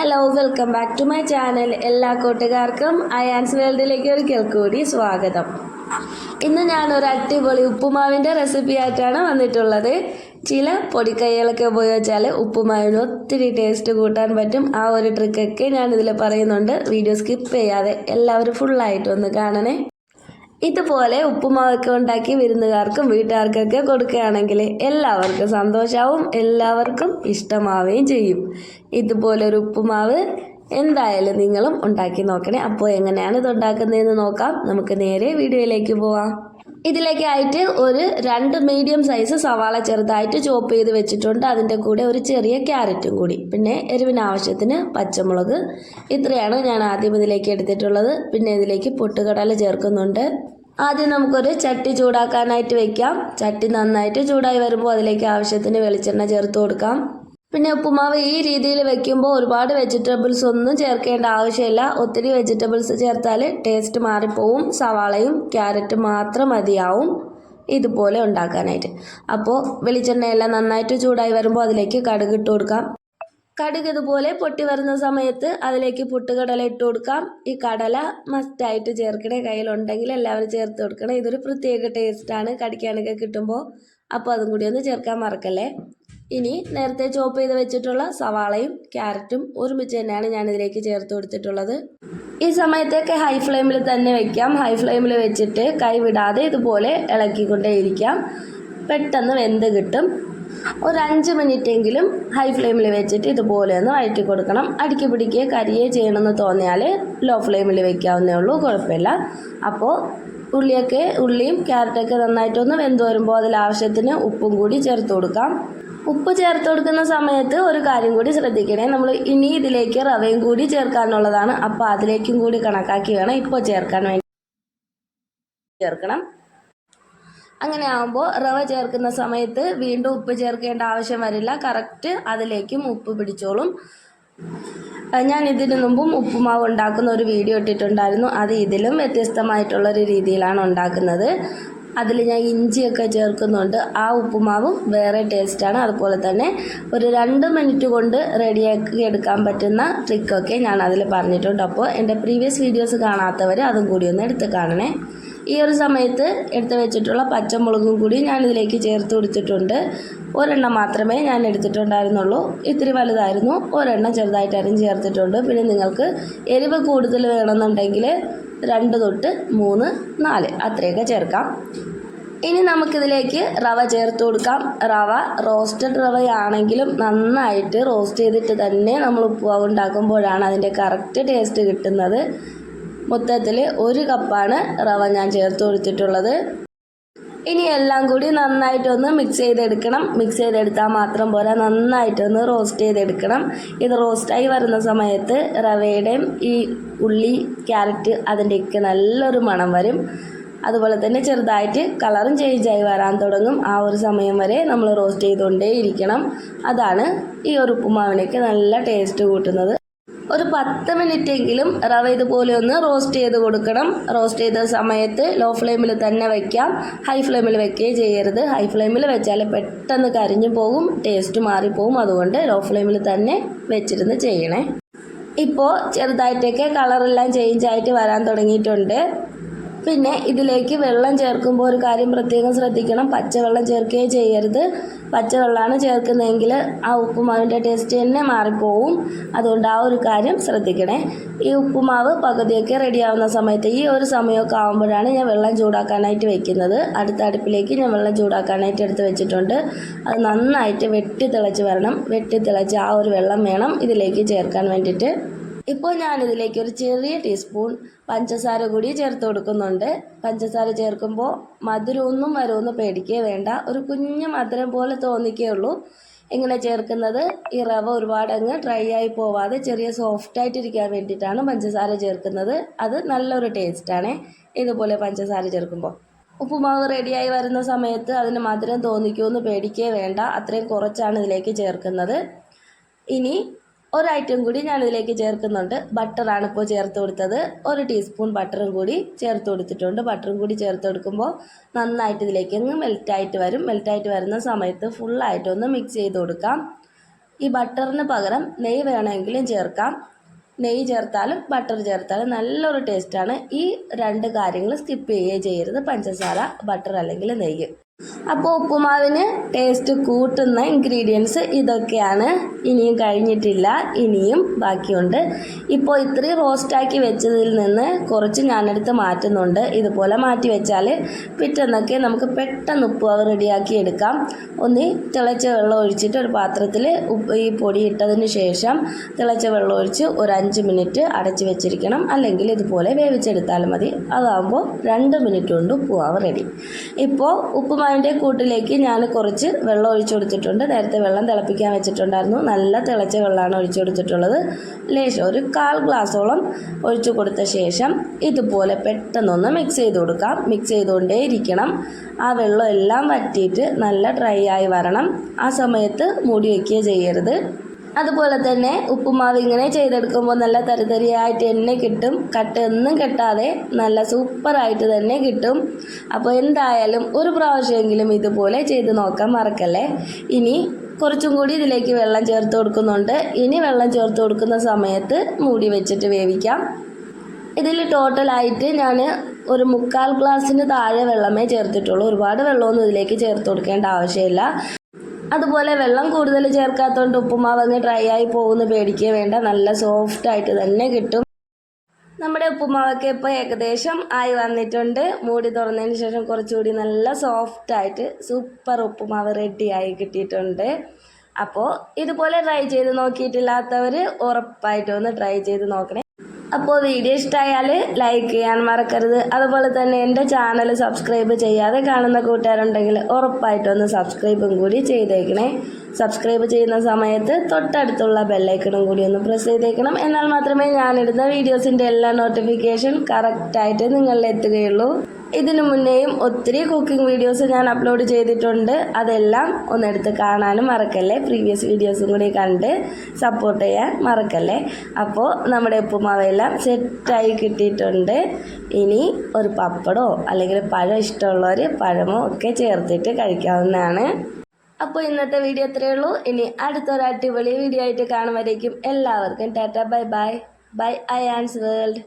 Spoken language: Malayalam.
Hello welcome back to my channel എല്ലാ കൂട്ടുകാർക്കും അയാൻസ് വേൾഡിലേക്ക് ഒരു കൂടി സ്വാഗതം. ഇന്ന് ഞാൻ ഒരു അടിപൊളി ഉപ്പുമാവിന്റെ റെസിപ്പി ആയിട്ടാണ് വന്നിട്ടുള്ളത്. ചില പൊടിക്കൈകളൊക്കെ ഉപയോഗിച്ചാൽ ഉപ്പുമാവിന് ഒത്തിരി ടേസ്റ്റ് കൂട്ടാൻ പറ്റും. ആ ഒരു ട്രിക്കൊക്കെ ഞാൻ ഇതിൽ പറയുന്നുണ്ട്. വീഡിയോ സ്കിപ്പ് ചെയ്യാതെ എല്ലാവരും ഫുള്ളായിട്ട് ഒന്ന് കാണണേ. ഇതുപോലെ ഉപ്പുമാവൊക്കെ ഉണ്ടാക്കി വിരുന്നുകാർക്കും വീട്ടുകാർക്കൊക്കെ കൊടുക്കുകയാണെങ്കിൽ എല്ലാവർക്കും സന്തോഷമാവും എല്ലാവർക്കും ഇഷ്ടമാവുകയും ചെയ്യും. ഇതുപോലെ ഒരു ഉപ്പുമാവ് എന്തായാലും നിങ്ങളും ഉണ്ടാക്കി നോക്കണേ. അപ്പോൾ എങ്ങനെയാണ് ഇത് ഉണ്ടാക്കുന്നതെന്ന് നോക്കാം. നമുക്ക് നേരെ വീഡിയോയിലേക്ക് പോവാം. ഇതിലേക്കായിട്ട് ഒരു രണ്ട് മീഡിയം സൈസ് സവാള ചെറുതായിട്ട് ചോപ്പ് ചെയ്ത് വെച്ചിട്ടുണ്ട്. അതിന്റെ കൂടെ ഒരു ചെറിയ ക്യാരറ്റും കൂടി. പിന്നെ എരിവിന് ആവശ്യത്തിന് പച്ചമുളക്. ഇത്രയാണ് ഞാൻ ആദ്യം ഇതിലേക്ക് എടുത്തിട്ടുള്ളത്. പിന്നെ ഇതിലേക്ക് പൊട്ടുകടല ചേർക്കുന്നുണ്ട്. ആദ്യം നമുക്കൊരു ചട്ടി ചൂടാക്കാനായിട്ട് വെക്കാം. ചട്ടി നന്നായിട്ട് ചൂടായി വരുമ്പോൾ അതിലേക്ക് ആവശ്യത്തിന് വെളിച്ചെണ്ണ ചേർത്ത് കൊടുക്കാം. പിന്നെ ഉപ്പുമാവ് ഈ രീതിയിൽ വെക്കുമ്പോൾ ഒരുപാട് വെജിറ്റബിൾസ് ഒന്നും ചേർക്കേണ്ട ആവശ്യമില്ല. ഒത്തിരി വെജിറ്റബിൾസ് ചേർത്താൽ ടേസ്റ്റ് മാറിപ്പോവും. സവാളയും ക്യാരറ്റും മാത്രം മതിയാവും. ഇതുപോലെ ഉണ്ടാക്കാനായിട്ട്. അപ്പോൾ വെളിച്ചെണ്ണയെല്ലാം നന്നായിട്ട് ചൂടായി വരുമ്പോൾ അതിലേക്ക് കടുക് ഇട്ട് കൊടുക്കാം. കടുക് ഇതുപോലെ പൊട്ടി വരുന്ന സമയത്ത് അതിലേക്ക് പുട്ടുകടല ഇട്ട് കൊടുക്കാം. ഈ കടല മസ്റ്റായിട്ട് ചേർക്കണേ. കയ്യിലുണ്ടെങ്കിൽ എല്ലാവരും ചേർത്ത് കൊടുക്കണം. ഇതൊരു പ്രത്യേക ടേസ്റ്റാണ് കടിക്കാനൊക്കെ കിട്ടുമ്പോൾ. അപ്പോൾ അതും കൂടി ഒന്ന് ചേർക്കാൻ മറക്കല്ലേ? ഇനി നേരത്തെ ചോപ്പ് ചെയ്ത് വെച്ചിട്ടുള്ള സവാളയും ക്യാരറ്റും ഒരുമിച്ച് തന്നെയാണ് ഞാൻ ഇതിലേക്ക് ചേർത്ത് കൊടുത്തിട്ടുള്ളത്. ഈ സമയത്തൊക്കെ ഹൈ ഫ്ലെയിമിൽ തന്നെ വെക്കാം. ഹൈ ഫ്ലെയിമിൽ വെച്ചിട്ട് കൈ വിടാതെ ഇതുപോലെ ഇളക്കിക്കൊണ്ടേയിരിക്കാം. പെട്ടെന്ന് വെന്ത് കിട്ടും. ഒരു അഞ്ച് മിനിറ്റെങ്കിലും ഹൈ ഫ്ലെയിമിൽ വെച്ചിട്ട് ഇതുപോലെ ഒന്ന് വഴറ്റി കൊടുക്കണം. അടുക്കി പിടിക്കുക കരിയേ ചെയ്യണമെന്ന് തോന്നിയാൽ ലോ ഫ്ലെയിമിൽ വെക്കാവുന്നേ ഉള്ളൂ. കുഴപ്പമില്ല. അപ്പോൾ ഉള്ളിയൊക്കെ ഉള്ളിയും ക്യാരറ്റൊക്കെ നന്നായിട്ടൊന്ന് വെന്ത് വരുമ്പോൾ അതിൽ ആവശ്യത്തിന് ഉപ്പും കൂടി ചേർത്ത് കൊടുക്കാം. ഉപ്പ് ചേർത്ത് കൊടുക്കുന്ന സമയത്ത് ഒരു കാര്യം കൂടി ശ്രദ്ധിക്കണേ. നമ്മൾ ഇനി ഇതിലേക്ക് റവയും കൂടി ചേർക്കാനുള്ളതാണ്. അപ്പോൾ അതിലേക്കും കൂടി കണക്കാക്കി വേണം ഇപ്പോൾ ചേർക്കാൻ വേണ്ടി. ചേർക്കണം. അങ്ങനെ ആകുമ്പോൾ റവ ചേർക്കുന്ന സമയത്ത് വീണ്ടും ഉപ്പ് ചേർക്കേണ്ട ആവശ്യം വരില്ല. കറക്റ്റ് അതിലേക്കും ഉപ്പ് പിടിച്ചോളും. ഞാൻ ഇതിനു മുമ്പും ഉപ്പുമാവ് ഉണ്ടാക്കുന്ന ഒരു വീഡിയോ ഇട്ടിട്ടുണ്ടായിരുന്നു. അത് ഇതിലും വ്യത്യസ്തമായിട്ടുള്ളൊരു രീതിയിലാണ് ഉണ്ടാക്കുന്നത്. അതിൽ ഞാൻ ഇഞ്ചിയൊക്കെ ചേർക്കുന്നുണ്ട്. ആ ഉപ്പുമാവും വേറെ ടേസ്റ്റാണ് അതുപോലെ തന്നെ ഒരു രണ്ട് മിനിറ്റ് കൊണ്ട് റെഡിയാക്കി എടുക്കാൻ പറ്റുന്ന ട്രിക്കൊക്കെ ഞാൻ അതിൽ പറഞ്ഞിട്ടുണ്ട്. അപ്പോൾ എന്റെ പ്രീവിയസ് വീഡിയോസ് കാണാത്തവർ അതും കൂടി ഒന്ന് എടുത്ത് കാണണേ. ഈ ഒരു സമയത്ത് എടുത്ത് വെച്ചിട്ടുള്ള പച്ചമുളകും കൂടി ഞാൻ ഇതിലേക്ക് ചേർത്ത് കൊടുത്തിട്ടുണ്ട്. ഒരെണ്ണം മാത്രമേ ഞാൻ എടുത്തിട്ടുണ്ടായിരുന്നുള്ളൂ. ഇത്തിരി വലുതായിരുന്നു. ഒരെണ്ണം ചെറുതായിട്ടായിരുന്നു ചേർത്തിട്ടുണ്ട്. പിന്നെ നിങ്ങൾക്ക് എരിവ് കൂടുതൽ വേണമെന്നുണ്ടെങ്കിൽ രണ്ട് തൊട്ട് മൂന്ന് നാല്. അത്രയൊക്കെ ചേർക്കാം. ഇനി നമുക്കിതിലേക്ക് റവ ചേർത്ത് കൊടുക്കാം. റവ റോസ്റ്റഡ് റവയാണെങ്കിലും നന്നായിട്ട് റോസ്റ്റ് ചെയ്തിട്ട് തന്നെ നമ്മൾ ഉപ്പുമാവ് ഉണ്ടാക്കുമ്പോഴാണ് അതിന്റെ കറക്റ്റ് ടേസ്റ്റ് കിട്ടുന്നത്. മൊത്തത്തിൽ ഒരു കപ്പാണ് റവ ഞാൻ ചേർത്ത് കൊടുത്തിട്ടുള്ളത്. ഇനി എല്ലാം കൂടി നന്നായിട്ടൊന്ന് മിക്സ് ചെയ്തെടുക്കണം. മിക്സ് ചെയ്തെടുത്താൽ മാത്രം പോരാ. നന്നായിട്ടൊന്ന് റോസ്റ്റ് ചെയ്തെടുക്കണം. ഇത് റോസ്റ്റായി വരുന്ന സമയത്ത് റവയുടെയും ഈ ഉള്ളി ക്യാരറ്റ് അതിന്റെയൊക്കെ നല്ലൊരു മണം വരും. അതുപോലെ തന്നെ ചെറുതായിട്ട് കളറും ചേഞ്ചായി വരാൻ തുടങ്ങും. ആ ഒരു സമയം വരെ നമ്മൾ റോസ്റ്റ് ചെയ്തുകൊണ്ടേയിരിക്കണം. അതാണ് ഈ ഒരു ഉപ്പുമാവിനൊക്കെ നല്ല ടേസ്റ്റ് കൂട്ടുന്നത്. ഒരു പത്ത് മിനിറ്റ് എങ്കിലും റവ ഇതുപോലെ ഒന്ന് റോസ്റ്റ് ചെയ്ത് കൊടുക്കണം. റോസ്റ്റ് ചെയ്ത സമയത്ത് ലോ ഫ്ലെയിമിൽ തന്നെ വെക്കാം. ഹൈ ഫ്ലെയിമിൽ വെക്കുകയും ചെയ്യരുത്. ഹൈ ഫ്ലെയിമിൽ വെച്ചാൽ പെട്ടെന്ന് കരിഞ്ഞു പോകും ടേസ്റ്റ് മാറിപ്പോകും അതുകൊണ്ട് ലോ ഫ്ലെയിമിൽ തന്നെ വെച്ചിരുന്ന് ചെയ്യണേ. ഇപ്പോൾ ചെറുതായിട്ടൊക്കെ കളറെല്ലാം ചേഞ്ച് ആയിട്ട് വരാൻ തുടങ്ങിയിട്ടുണ്ട്. പിന്നെ ഇതിലേക്ക് വെള്ളം ചേർക്കുമ്പോൾ ഒരു കാര്യം പ്രത്യേകം ശ്രദ്ധിക്കണം. പച്ചവെള്ളം ചേർക്കുകയും ചെയ്യരുത്. പച്ചവെള്ളമാണ് ചേർക്കുന്നതെങ്കിൽ ആ ഉപ്പുമാവിന്റെ ടേസ്റ്റ് തന്നെ മാറിപ്പോവും. അതുകൊണ്ട് ആ ഒരു കാര്യം ശ്രദ്ധിക്കണേ. ഈ ഉപ്പുമാവ് പകുതിയൊക്കെ റെഡിയാവുന്ന സമയത്ത് ഈ ഒരു സമയമൊക്കെ ആകുമ്പോഴാണ് ഞാൻ വെള്ളം ചൂടാക്കാനായിട്ട് വെക്കുന്നത്. അടുത്ത അടുപ്പിലേക്ക് ഞാൻ വെള്ളം ചൂടാക്കാനായിട്ട് എടുത്ത് വെച്ചിട്ടുണ്ട്. അത് നന്നായിട്ട് വെട്ടി തിളച്ച് വരണം. വെട്ടി തിളച്ച് ആ ഒരു വെള്ളം വേണം ഇതിലേക്ക് ചേർക്കാൻ വേണ്ടിയിട്ട്. ഇപ്പോൾ ഞാനിതിലേക്ക് ഒരു ചെറിയ ടീസ്പൂൺ പഞ്ചസാര കൂടി ചേർത്ത് കൊടുക്കുന്നുണ്ട്. പഞ്ചസാര ചേർക്കുമ്പോൾ മധുരമൊന്നും വരുമെന്ന് പേടിക്കേ വേണ്ട. ഒരു കുഞ്ഞു മധുരം പോലെ തോന്നിക്കുകയുള്ളൂ ഇങ്ങനെ ചേർക്കുന്നത് ഈ റവ ഒരുപാട് അങ്ങ് ഡ്രൈ ആയി പോവാതെ ചെറിയ സോഫ്റ്റ് ആയിട്ടിരിക്കാൻ വേണ്ടിയിട്ടാണ് പഞ്ചസാര ചേർക്കുന്നത്. അത് നല്ലൊരു ടേസ്റ്റാണ് ഇതുപോലെ പഞ്ചസാര ചേർക്കുമ്പോൾ. ഉപ്പുമാവ് റെഡിയായി വരുന്ന സമയത്ത് അതിന് മധുരം തോന്നിക്കുമെന്ന് പേടിക്കേ വേണ്ട. അത്രയും കുറച്ചാണ് ഇതിലേക്ക് ചേർക്കുന്നത്. ഇനി ഒരു ഐറ്റം കൂടി ഞാൻ ഇതിലേക്ക് ചേർക്കുന്നുണ്ട്. ബട്ടറാണ് ഇപ്പോൾ ചേർത്ത് കൊടുത്തത്. ഒരു ടീസ്പൂൺ ബട്ടറും കൂടി ചേർത്ത് കൊടുത്തിട്ടുണ്ട്. ബട്ടറും കൂടി ചേർത്ത് കൊടുക്കുമ്പോൾ നന്നായിട്ട് ഇതിലേക്ക് അങ്ങ് മെൽറ്റായിട്ട് വരും. മെൽറ്റായിട്ട് വരുന്ന സമയത്ത് ഫുള്ളായിട്ടൊന്ന് മിക്സ് ചെയ്ത് കൊടുക്കാം. ഈ ബട്ടറിന് പകരം നെയ്യ് വേണമെങ്കിലും ചേർക്കാം. നെയ്യ് ചേർത്താലും ബട്ടർ ചേർത്താലും നല്ലൊരു ടേസ്റ്റാണ്. ഈ രണ്ട് കാര്യങ്ങൾ സ്കിപ്പ് ചെയ്യുകയും ചെയ്യരുത്. പഞ്ചസാര ബട്ടർ അല്ലെങ്കിൽ നെയ്യ്. അപ്പോൾ ഉപ്പുമാവിന് ടേസ്റ്റ് കൂട്ടുന്ന ഇൻഗ്രീഡിയൻസ് ഇതൊക്കെയാണ്. ഇനിയും കഴിഞ്ഞിട്ടില്ല ഇനിയും ബാക്കിയുണ്ട്. ഇപ്പോൾ ഇത്രയും റോസ്റ്റാക്കി വെച്ചതിൽ നിന്ന് കുറച്ച് ഞാനെടുത്ത് മാറ്റുന്നുണ്ട്. ഇതുപോലെ മാറ്റി വെച്ചാൽ പിറ്റെന്നൊക്കെ നമുക്ക് പെട്ടെന്ന് ഉപ്പുമാവ് റെഡിയാക്കി എടുക്കാം. ഒന്ന് തിളച്ച വെള്ളം ഒഴിച്ചിട്ട് ഒരു പാത്രത്തിൽ ഉപ്പ് ഈ പൊടി ഇട്ടതിന് ശേഷം തിളച്ച വെള്ളം ഒഴിച്ച് ഒരു അഞ്ച് മിനിറ്റ് അടച്ച് വെച്ചിരിക്കണം. അല്ലെങ്കിൽ ഇതുപോലെ വേവിച്ചെടുത്താലും മതി. അതാകുമ്പോൾ രണ്ട് മിനിറ്റ് കൊണ്ട് ഉപ്പുമാവ് റെഡി ഇപ്പോൾ ഉപ്പുമാവിന്റെ കൂട്ടിലേക്ക് ഞാൻ കുറച്ച് വെള്ളം ഒഴിച്ചു കൊടുത്തിട്ടുണ്ട്. നേരത്തെ വെള്ളം തിളപ്പിക്കാൻ വെച്ചിട്ടുണ്ടായിരുന്നു. നല്ല തിളച്ച വെള്ളമാണ് ഒഴിച്ചു കൊടുത്തിട്ടുള്ളത്. ലേശം ഒരു കാൽ ഗ്ലാസോളം ഒഴിച്ചു കൊടുത്ത ശേഷം ഇതുപോലെ പെട്ടെന്നൊന്ന് മിക്സ് ചെയ്ത് കൊടുക്കാം. മിക്സ് ചെയ്തുകൊണ്ടേ ഇരിക്കണം. ആ വെള്ളം എല്ലാം വറ്റിയിട്ട് നല്ല ഡ്രൈ ആയി വരണം. ആ സമയത്ത് മൂടി വയ്ക്കുക ചെയ്യരുത്. അതുപോലെ തന്നെ ഉപ്പുമാവ് ഇങ്ങനെ ചെയ്തെടുക്കുമ്പോൾ നല്ല തരിതരിയായിട്ട് തന്നെ കിട്ടും. കട്ടൊന്നും കെട്ടാതെ നല്ല സൂപ്പറായിട്ട് തന്നെ കിട്ടും. അപ്പോൾ എന്തായാലും ഒരു പ്രാവശ്യമെങ്കിലും ഇതുപോലെ ചെയ്ത് നോക്കാൻ മറക്കല്ലേ? ഇനി കുറച്ചും കൂടി ഇതിലേക്ക് വെള്ളം ചേർത്ത് കൊടുക്കുന്നുണ്ട്. ഇനി വെള്ളം ചേർത്ത് കൊടുക്കുന്ന സമയത്ത് മൂടി വെച്ചിട്ട് വേവിക്കാം. ഇതിൽ ടോട്ടലായിട്ട് ഞാൻ ഒരു മുക്കാൽ ഗ്ലാസ്സിന് താഴെ വെള്ളമേ ചേർത്തിട്ടുള്ളൂ. ഒരുപാട് വെള്ളമൊന്നും ഇതിലേക്ക് ചേർത്ത് കൊടുക്കേണ്ട ആവശ്യമില്ല. അതുപോലെ വെള്ളം കൂടുതൽ ചേർക്കാത്തതുകൊണ്ട് ഉപ്പുമാവ് അങ്ങ് ഡ്രൈ ആയി പോകുന്ന. പേടിക്കുക വേണ്ട. നല്ല സോഫ്റ്റ് ആയിട്ട് തന്നെ കിട്ടും. നമ്മുടെ ഉപ്പുമാവൊക്കെ ഇപ്പോൾ ഏകദേശം ആയി വന്നിട്ടുണ്ട്. മൂടി തുറന്നതിന് ശേഷം കുറച്ചുകൂടി നല്ല സോഫ്റ്റ് ആയിട്ട് സൂപ്പർ ഉപ്പുമാവ് റെഡി ആയി കിട്ടിയിട്ടുണ്ട്. അപ്പോൾ ഇതുപോലെ ട്രൈ ചെയ്ത് നോക്കിയിട്ടില്ലാത്തവർ ഉറപ്പായിട്ടും ഒന്ന് ട്രൈ ചെയ്ത് നോക്കണേ. അപ്പോൾ വീഡിയോ ഇഷ്ടമായാൽ ലൈക്ക് ചെയ്യാൻ മറക്കരുത്. അതുപോലെ തന്നെ എന്റെ ചാനൽ സബ്സ്ക്രൈബ് ചെയ്യാതെ കാണുന്ന കൂട്ടുകാരുണ്ടെങ്കിൽ ഉറപ്പായിട്ടൊന്ന് സബ്സ്ക്രൈബും കൂടി ചെയ്തേക്കണേ. സബ്സ്ക്രൈബ് ചെയ്യുന്ന സമയത്ത് തൊട്ടടുത്തുള്ള ബെല്ലൈക്കണും കൂടി ഒന്ന് പ്രസ് ചെയ്തേക്കണം. എന്നാൽ മാത്രമേ ഞാനിടുന്ന വീഡിയോസിന്റെ എല്ലാ നോട്ടിഫിക്കേഷൻ കറക്റ്റായിട്ട് നിങ്ങളിൽ എത്തുകയുള്ളൂ. ഇതിനു മുന്നേയും ഒത്തിരി കുക്കിംഗ് വീഡിയോസ് ഞാൻ അപ്ലോഡ് ചെയ്തിട്ടുണ്ട്. അതെല്ലാം ഒന്നെടുത്ത് കാണാനും മറക്കല്ലേ? പ്രീവിയസ് വീഡിയോസും കൂടി കണ്ട് സപ്പോർട്ട് ചെയ്യാൻ മറക്കല്ലേ? അപ്പോൾ നമ്മുടെ ഉപ്പുമാവെല്ലാം സെറ്റായി കിട്ടിയിട്ടുണ്ട്. ഇനി ഒരു പപ്പടമോ അല്ലെങ്കിൽ പഴം ഇഷ്ടമുള്ളവർ പഴമോ ഒക്കെ ചേർത്തിട്ട് കഴിക്കാവുന്നതാണ്. അപ്പോൾ ഇന്നത്തെ വീഡിയോ അത്രയേ ഉള്ളൂ. ഇനി അടുത്തൊരു അടിപൊളി വീഡിയോ ആയിട്ട് കാണുമ്പോഴേക്കും എല്ലാവർക്കും ടാറ്റ bye bye. Bye I Ans world.